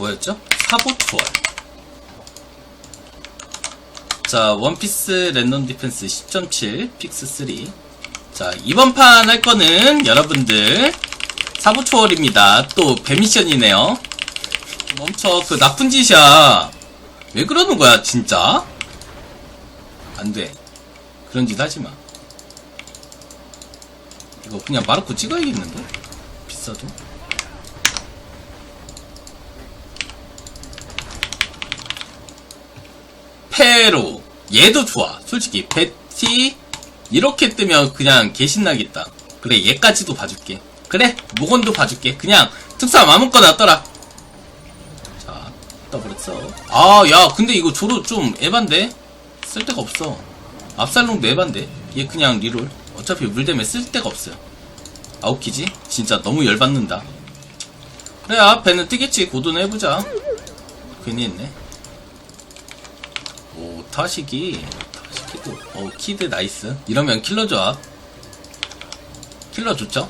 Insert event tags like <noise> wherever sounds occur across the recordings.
뭐였죠? 사보 투월. 자, 원피스 랜덤 디펜스 10.7, 픽스 3. 자, 이번 판 할 거는 여러분들 사보 투월입니다. 또 배미션이네요. 멈춰, 그 나쁜 짓이야. 왜 그러는 거야, 진짜? 안 돼. 그런 짓 하지 마. 이거 그냥 마르코 찍어야겠는데? 비싸도. 페로. 얘도 좋아. 솔직히, 베티, 이렇게 뜨면 그냥 개신나겠다. 그래, 얘까지도 봐줄게. 그래, 모건도 봐줄게. 그냥 특사 아무거나 떠라. 자, 떠버렸어. 아, 야, 근데 이거 조로 좀 에반데? 쓸 데가 없어. 압살롱도 에반데? 얘 그냥 리롤. 어차피 물 때문에 쓸 데가 없어요. 아웃키지? 진짜 너무 열받는다. 그래, 앞에는 뜨겠지. 고도는 해보자. 괜히 했네. 오, 타시기. 타시기도. 오, 키드 나이스. 이러면 킬러 조합. 킬러 좋죠?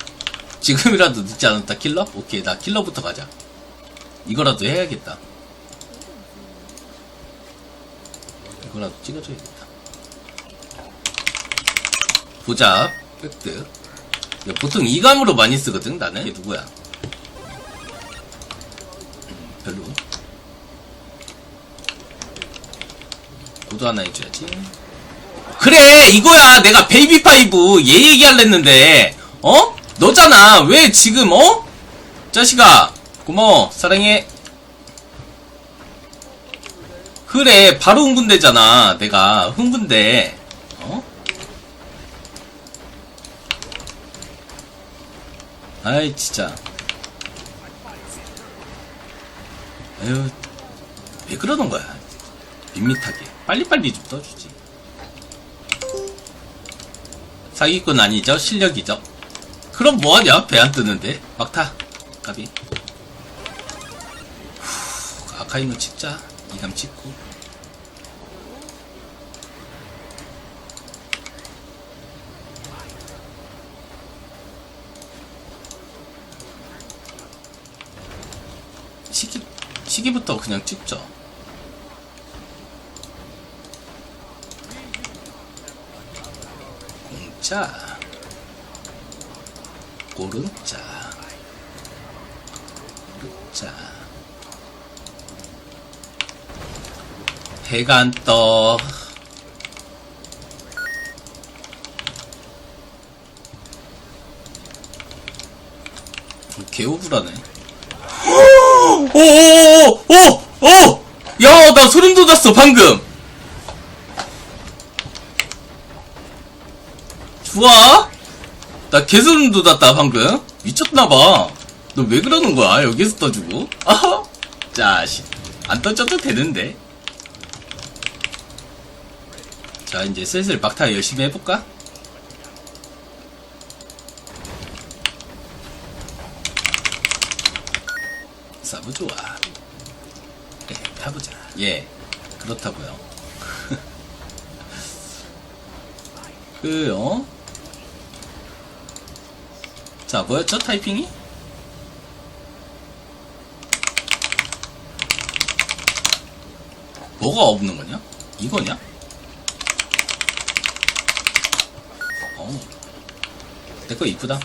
지금이라도 늦지 않았다, 킬러? 오케이, 나 킬러부터 가자. 이거라도 해야겠다. 이거라도 찍어줘야겠다. 보자, 획득. 야, 보통 이감으로 많이 쓰거든, 나는. 이게 누구야? 고도 하나 해줘야지. 그래, 이거야. 내가 베이비 파이브 얘 얘기할랬는데, 어? 너잖아. 왜 지금, 어? 자식아, 고마워. 사랑해. 그래, 바로 흥분되잖아. 내가 흥분돼. 어? 아이, 진짜. 에휴, 왜 그러는 거야? 밋밋하게. 빨리빨리 좀 떠주지. 사기꾼 아니죠? 실력이죠? 그럼 뭐하냐? 배 안 뜨는데? 막타. 가비. 후, 아카이노 찍자. 이감 찍고. 시기, 시기부터 그냥 찍죠. 공짜. 오른자. 오른자. 해가 안 떠. 개오불하네. 오오오오 <gasps> 오! 야, 나 소름 돋았어, 방금! 좋아? 나 개소름 돋았다, 방금. 미쳤나봐. 너 왜 그러는 거야, 여기서 떠주고? 아하! 자식. 안 떠줘도 되는데. 자, 이제 슬슬 막타 열심히 해볼까? 사부 좋아. 그래, 타보자. 예, 그렇다고요. <laughs> 그, 어? 자, 뭐였죠, 타이핑이? 뭐가 없는 거냐? 이거냐? 어. 내 거 이쁘다.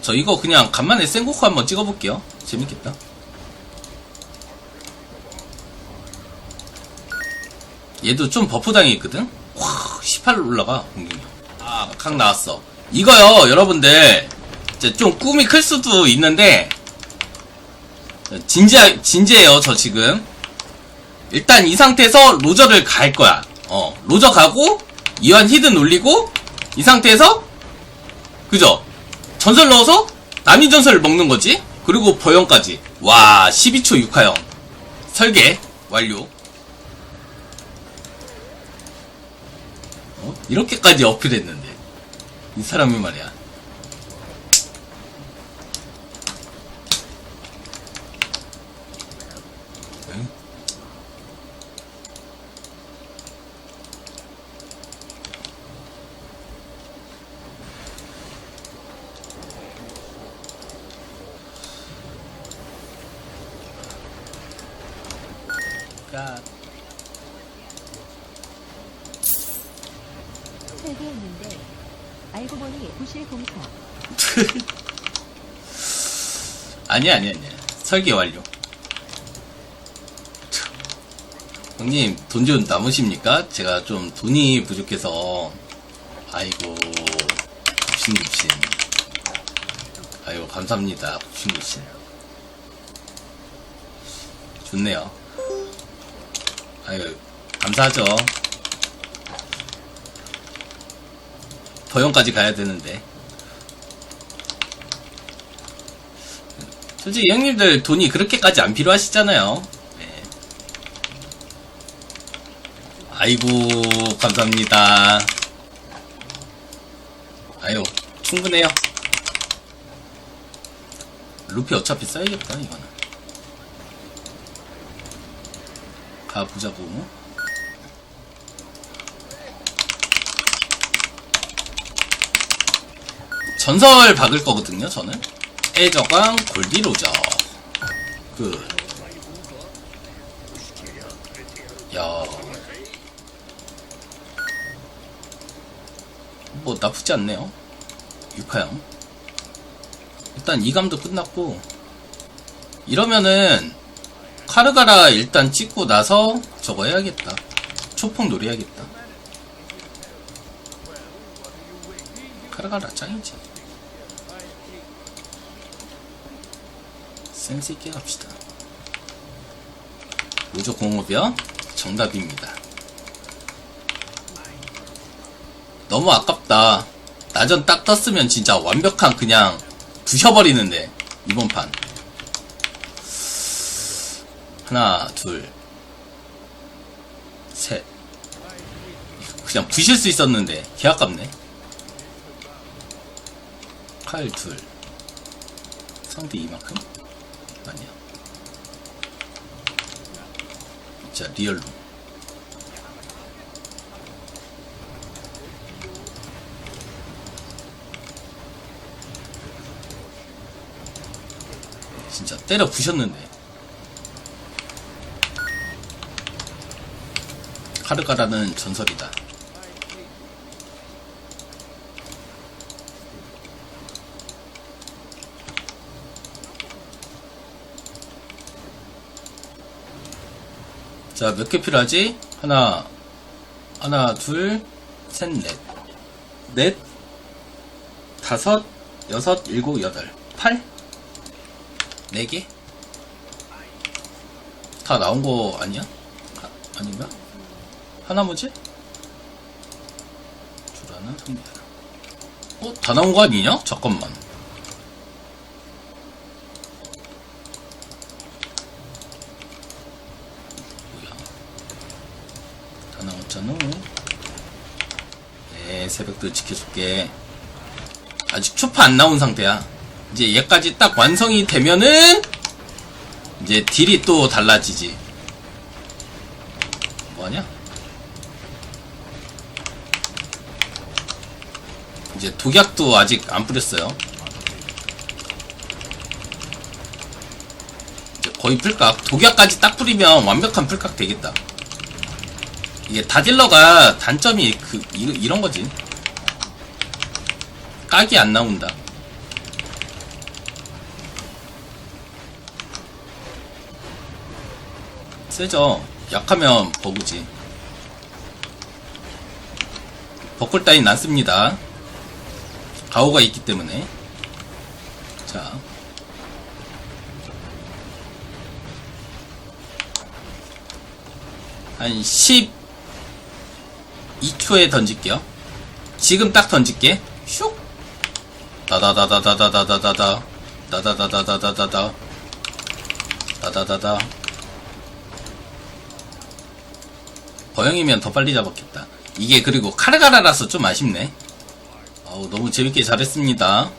저 이거 그냥 간만에 생고쿠 한번 찍어볼게요. 재밌겠다. 얘도 좀 버프 당했거든? 와, 18 올라가, 공격력. 아, 각 나왔어. 이거요, 여러분들. 이제 좀 꿈이 클 수도 있는데, 진지하, 진지해요, 저 지금. 일단 이 상태에서 로저를 갈 거야. 어, 로저 가고, 이완 히든 올리고, 이 상태에서, 그죠? 전설 넣어서, 남이 전설을 먹는 거지? 그리고 버영까지. 와, 12초 6하형. 설계, 완료. 어? 이렇게까지 어필했는데. 이 사람이 말이야. 응? 야. 했는데. 알고 보니 부실 공사. <laughs> 아니 아니 아니. 설계 완료. 형님 돈 좀 남으십니까? 제가 좀 돈이 부족해서. 아이고 굽신굽신. 아이고 감사합니다. 굽신굽신. 좋네요. 아이고 감사하죠 더형까지 가야 되는데 솔직히 형님들 돈이 그렇게까지 안 필요하시잖아요. 네. 아이고 감사합니다. 아유 충분해요. 루피 어차피 써야겠다 이거는. 가보자고. 전설 박을 거거든요 저는. 해저광 골디로저 그 야. 뭐 나쁘지 않네요. 육하형. 일단 이감도 끝났고 이러면은 카르가라 일단 찍고 나서 저거 해야겠다. 초풍 놀이 해야겠다. 카르가라 짱이지. 센스 있게 갑시다. 우주 공업이요? 정답입니다. 너무 아깝다. 나전 딱 떴으면 진짜 완벽한 그냥 부셔버리는데, 이번 판. 하나, 둘, 셋. 그냥 부실 수 있었는데, 개 아깝네. 칼 둘. 상대 이만큼? 아니야. 자, 리얼로. 진짜 때려 부셨는데. 카르가라는 전설이다. 자, 몇 개 필요하지? 하나, 하나, 둘, 셋, 넷. 넷, 다섯, 여섯, 일곱, 여덟, 팔? 네 개? 다 나온 거 아니야? 아, 아닌가? 하나 뭐지? 둘 하나, 삼 하나. 어? 다 나온 거 아니냐? 잠깐만. 뭐야? 다 나왔잖아. 네, 새벽도 지켜줄게. 아직 초파 안 나온 상태야. 이제 얘까지 딱 완성이 되면은, 이제 딜이 또 달라지지. 뭐하냐? 이제 독약도 아직 안 뿌렸어요. 거의 풀각. 독약까지 딱 뿌리면 완벽한 풀각 되겠다. 이게 다딜러가 단점이 그 이, 이런 거지. 각이 안 나온다. 세죠. 약하면 버그지. 버클 따윈 났습니다. 가오가 있기 때문에. 자. 한 12초에 던질게요. 지금 딱 던질게. 슉! 다다다다다다다다다. 다 다다다다다다다. 다다다다. 버영이면 더 빨리 잡았겠다. 이게 그리고 카르가라라서 좀 아쉽네. 어우, 너무 재밌게 잘했습니다.